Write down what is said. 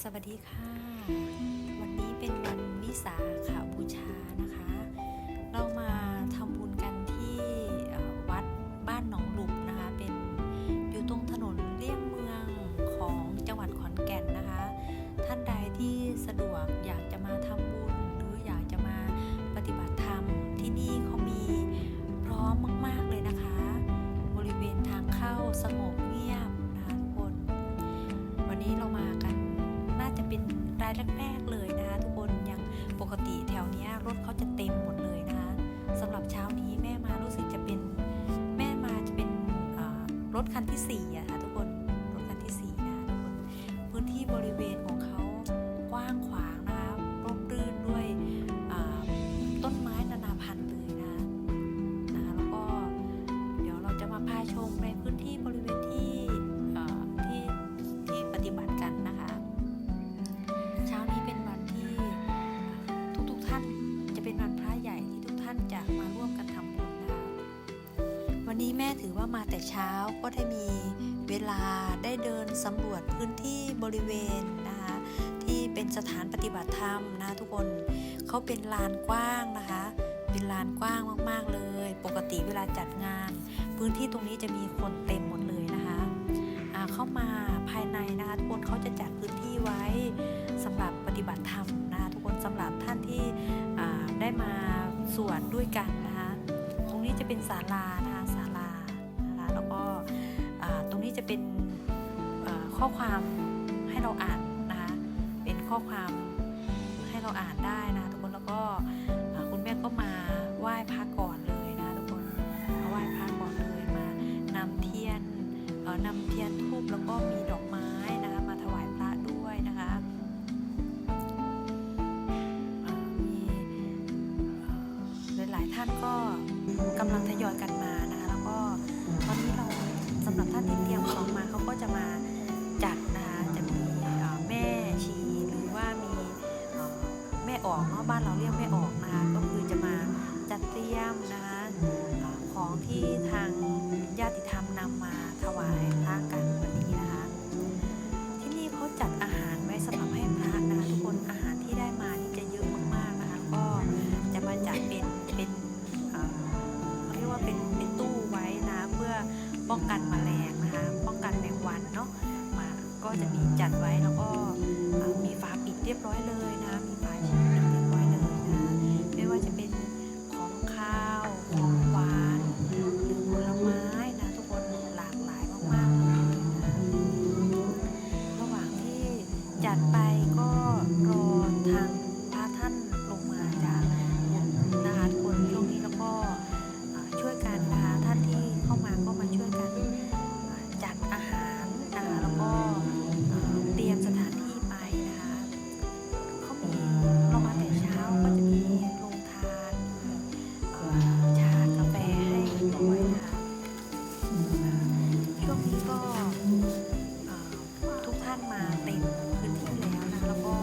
สวัสดีค่ะ วันนี้เป็นวันวิสาขาบูชานะคะ เรามาทำบุญกันที่วัดบ้านหนองหลุบนะคะ เป็นอยู่ตรงถนนเลี่ยงเมืองของจังหวัดขอนแก่นนะคะ ท่านใดที่สะดวกอยากจะมาทำบุญหรืออยากจะมาปฏิบัติธรรมที่นี่เขามีพร้อมมาก ๆเลยนะคะ บริเวณทางเข้าสงบเแรกๆเลยนะคะทุกคนยังปกติแถวเนี้ยรถเขาจะเต็มหมดเลยนะคะสำหรับเช้านี้แม่มารู้สึกจะเป็นแม่มาจะเป็นรถคันที่สี่อะค่ะ วันนี้แม่ถือว่ามาแต่เช้าก็ได้มีเวลาได้เดินสำรวจพื้นที่บริเวณนะคะที่เป็นสถานปฏิบัติธรรมนะทุกคนเขาเป็นลานกว้างนะคะ เป็นลานกว้างมากๆเลย ปกติเวลาจัดงาน พื้นที่ตรงนี้จะมีคนเต็มหมดเลยนะคะเข้ามาภายในนะคะทุกคนเขาจะจัดพื้นที่ไว้สำหรับปฏิบัติธรรมนะคะทุกคนสำหรับท่านที่ได้มาสวดด้วยกันนะคะตรงนี้จะเป็นศาลานะคะ นี้จะเป็นข้อความให้เราอ่านนะคะเป็นข้อความให้เราอ่านได้นะทุกคนแล้วก็คุณแม่ก็มาไหว้พระก่อนเลยนะทุกคนมาไหว้พระก่อนเลยมานำเทียนเอ่อนำเทียนทูบแล้วก็มีดอกไม้นะคะมาถวายพระด้วยนะคะมีหลายๆท่านก็กำลังทยอยกันมาะบ้านเราเรียกแม่ออกนะคะก็คือจะมาจัดเตรียมนะคะของที่ทางญาติธรรมนำมาถวายพระกันวันนี้นะคะ ที่นี่เขาจัดอาหารไว้สำหรับให้พระนะคะทุกคนอาหารที่ได้มานี่จะเยอะมากๆนะคะก็จะมาจัดเป็นเป็นเขาเรียกว่าเป็นเป็นตู้ไว้นะเพื่อป้องกันแมลงนะคะ ป้องกันแมงวันเนาะมาก็จะมีจัดไว้แล้วก็านมาเต็มพื้นที่แล้วนะคะแล้วก็